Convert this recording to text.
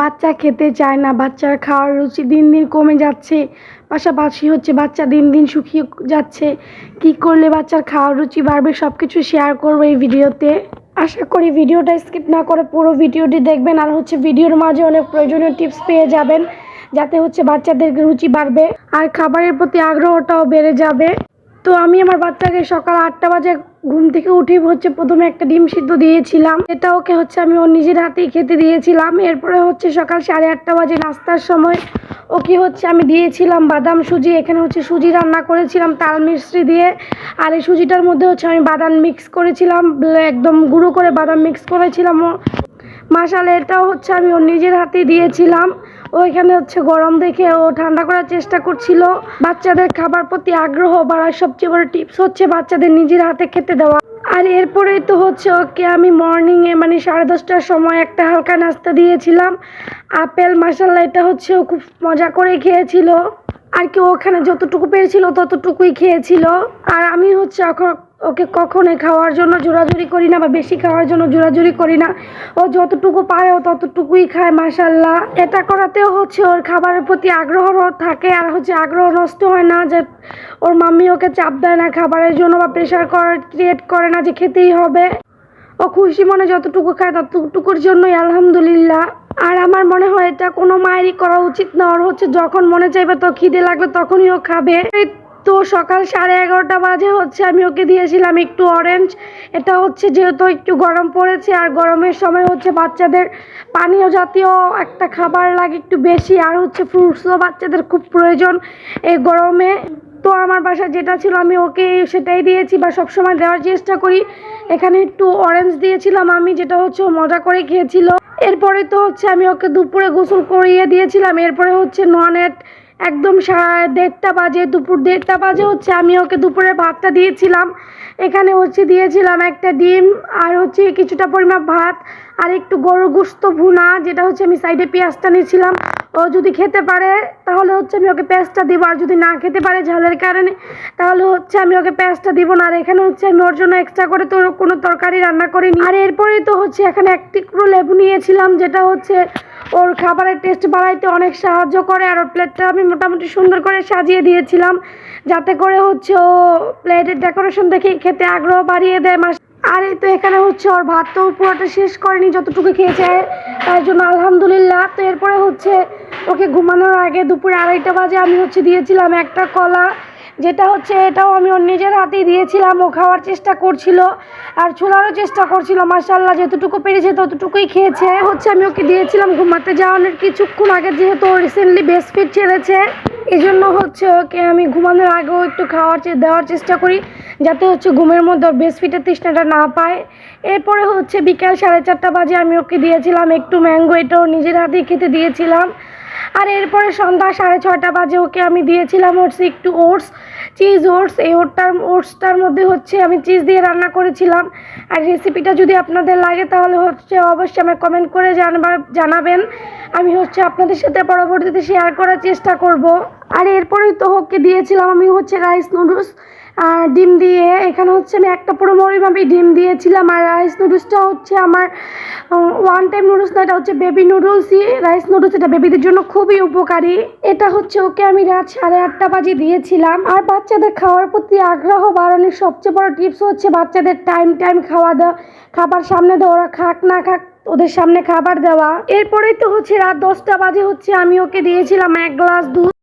বাচ্চা খেতে চায় না, বাচ্চার খাওয়ার রুচি দিন দিন কমে যাচ্ছে, পাশাপাশি হচ্ছে বাচ্চা দিন দিন শুকিয়ে যাচ্ছে। কি করলে বাচ্চার খাওয়ার রুচি বাড়বে সব কিছু শেয়ার করব এই ভিডিওতে। আশা করি ভিডিওটা স্কিপ না করে পুরো ভিডিওটি দেখবেন আর হচ্ছে ভিডিওর মাঝে অনেক প্রয়োজনীয় টিপস পেয়ে যাবেন, যাতে হচ্ছে বাচ্চাদের রুচি বাড়বে আর খাবারের প্রতি আগ্রহটাও বেড়ে যাবে। তো আমি আমার বাচ্চাকে সকাল আটটা বাজে ঘুম থেকে উঠে হচ্ছে প্রথমে একটা ডিম সিদ্ধ দিয়েছিলাম। এটা ওকে হচ্ছে আমি ওর নিজের হাতেই খেতে দিয়েছিলাম। এরপরে হচ্ছে সকাল সাড়ে আটটা বাজে নাস্তার সময় ওকে হচ্ছে আমি দিয়েছিলাম বাদাম সুজি। এখানে হচ্ছে সুজি রান্না করেছিলাম তাল মিশ্রি দিয়ে। আর এই সুজিটার মধ্যে হচ্ছে আমি বাদাম মিক্স করেছিলাম একদম গুঁড়ো করে বাদাম মিক্স করেছিলাম। মাসালে এটাও হচ্ছে আমি ওর নিজের হাতেই দিয়েছিলাম। ও এখানে হচ্ছে গরম দেখে ও ঠান্ডা করার চেষ্টা করছিল। বাচ্চাদের খাবার প্রতি আগ্রহ বাড়ার সবচেয়ে বড় টিপস হচ্ছে বাচ্চাদের নিজের হাতে খেতে দেওয়া। আর এরপরেই তো হচ্ছে ওকে আমি মর্নিংয়ে মানে সাড়ে দশটার সময় একটা হালকা নাস্তা দিয়েছিলাম। আপেল মাসাল্লা এটা হচ্ছে ও খুব মজা করে খেয়েছিল। আর কি ওখানে যতটুকু পেরেছিল ততটুকুই খেয়েছিল। আর আমি হচ্ছে এখন ওকে কখনোই খাওয়ার জন্য জোরাজুরি করি না বা বেশি খাওয়ার জন্য জোরাজুরি করি না। ও যতটুকু পারে ও ততটুকুই খায় মাসাল্লাহ এটা করাতেও হচ্ছে ওর খাবারের প্রতি আগ্রহ থাকে আর হচ্ছে আগ্রহ নষ্ট হয় না যে ওর মাম্মি ওকে চাপ দেয় না খাবারের জন্য বা প্রেশার ক্রিয়েট করে না যে খেতেই হবে। ও খুশি মনে যতটুকু খায় ততটুকুর জন্যই, আলহামদুলিল্লাহ। আর আমার মনে হয় এটা কোনো মায়েরই করা উচিত না। ওর হচ্ছে যখন মনে চাইবে তো খিদে লাগবে তখনই ও খাবে। তো সকাল সাড়ে এগারোটা বাজে হচ্ছে, আমি ওকে দিয়েছিলাম একটু অরেঞ্জ এটা হচ্ছে যেহেতু একটু গরম পড়েছে, আর গরমের সময় হচ্ছে বাচ্চাদের পানীয় জাতীয় একটা খাবার লাগে একটু বেশি, আর হচ্ছে ফ্রুটসও বাচ্চাদের খুব প্রয়োজন এই গরমে। তো আমার বাসায় যেটা ছিল, আমি ওকে সেটাই দিয়েছি বা সবসময় দেওয়ার চেষ্টা করি। এখানে একটু অরেঞ্জ দিয়েছিলাম আমি, যেটা হচ্ছে মজা করে খেয়েছিল। এরপরে তো হচ্ছে আমি ওকে দুপুরে গোসল করিয়ে দিয়েছিলাম, এরপরে হচ্ছে নন ননেট একদম দেড়টা বাজে, দুপুর দেড়টা বাজে হচ্ছে, আমি ওকে দুপুরে ভাতটা দিয়েছিলাম। এখানে হচ্ছে দিয়েছিলাম একটা ডিম আর হচ্ছে কিছুটা পরিমাণ ভাত আর একটু গরু গুস্ত ভুনা, যেটা হচ্ছে আমি সাইডে পেঁয়াজটা নিয়েছিলাম। ও যদি খেতে পারে, তাহলে হচ্ছে আমি ওকে পেঁয়াজটা দিব। আর যদি না খেতে পারে ঝালের কারণে, তাহলে হচ্ছে আমি ওকে পেঁয়াজটা দিব না। আর এখানে হচ্ছে আমি ওর জন্য এক্সট্রা করে তো কোনো তরকারি রান্না করিনি। আর এরপরেই তো হচ্ছে এখানে এক টুকরো লেবু নিয়েছিলাম, যেটা হচ্ছে ওর খাবারের টেস্ট বাড়াইতে অনেক সাহায্য করে। আর ওর প্লেটটা আমি মোটামুটি সুন্দর করে সাজিয়ে দিয়েছিলাম, যাতে করে হচ্ছে ও প্লেটের ডেকোরেশন দেখে খেতে আগ্রহ বাড়িয়ে দেয়। মাস আর এই তো এখানে হচ্ছে ওর ভাত তো পুরোটা শেষ করেনি, যতটুকু খেয়েছে, তার জন্য আলহামদুলিল্লাহ। তো এরপরে হচ্ছে ওকে ঘুমানোর আগে দুপুরে আড়াইটা বাজে আমি হচ্ছে দিয়েছিলাম একটা কলা, যেটা হচ্ছে এটাও আমি ওর নিজের হাতেই দিয়েছিলাম। ও খাওয়ার চেষ্টা করছিল আর ছোলারও চেষ্টা করছিল মাসাল্লাহ যতটুকু পেরেছে ততটুকুই খেয়েছে। হচ্ছে আমি ওকে দিয়েছিলাম ঘুমাতে যাওয়ানোর কিছুক্ষণ আগে, যেহেতু রিসেন্টলি বেস্ট ফিট ছেড়েছে। এই জন্য হচ্ছে ওকে আমি ঘুমানোর আগেও একটু খাওয়ার দেওয়ার চেষ্টা করি, যাতে হচ্ছে ঘুমের মধ্যে ওর বেস্ট ফিটের তৃষ্ণাটা না পায়। এরপরে হচ্ছে বিকাল সাড়ে চারটা বাজে আমি ওকে দিয়েছিলাম একটু ম্যাঙ্গো, এটাও নিজের হাতেই খেতে দিয়েছিলাম। আর এরপরে সন্ধ্যা সাড়ে ছটা বাজে ওকে আমি দিয়েছিলাম হচ্ছে একটু ওটস। চিজ ওটস এই ওটটার ওটসটার মধ্যে হচ্ছে আমি চিজ দিয়ে রান্না করেছিলাম। আর রেসিপিটা যদি আপনাদের লাগে তাহলে হচ্ছে অবশ্যই আমায় কমেন্ট করে জানবা, জানাবেন। আমি হচ্ছে আপনাদের সাথে পরবর্তীতে শেয়ার করার চেষ্টা করব। আর এরপরেই তো ওকে দিয়েছিলাম আমি হচ্ছে রাইস নুডলস আর ডিম দিয়ে এখানে হচ্ছে আমি একটা পুরো মরিমাপি ডিম দিয়েছিলাম আর রাইস নুডলসটা হচ্ছে আমার ওয়ান টাইম নুডলস না, এটা হচ্ছে বেবি নুডলসই রাইস নুডলস এটা বেবিদের জন্য খুবই উপকারী। এটা হচ্ছে ওকে আমি রাত সাড়ে আটটা বাজে দিয়েছিলাম। আর বাচ্চাদের খাওয়ার প্রতি আগ্রহ বাড়ানোর সবচেয়ে বড় টিপস হচ্ছে বাচ্চাদের টাইম টাইম খাওয়া দাওয়া খাবার সামনে দেওয়া ওরা খাক না খাক ওদের সামনে খাবার দেওয়া। এরপরেই তো হচ্ছে রাত দশটা বাজে হচ্ছে, আমি ওকে দিয়েছিলাম এক গ্লাস দুধ।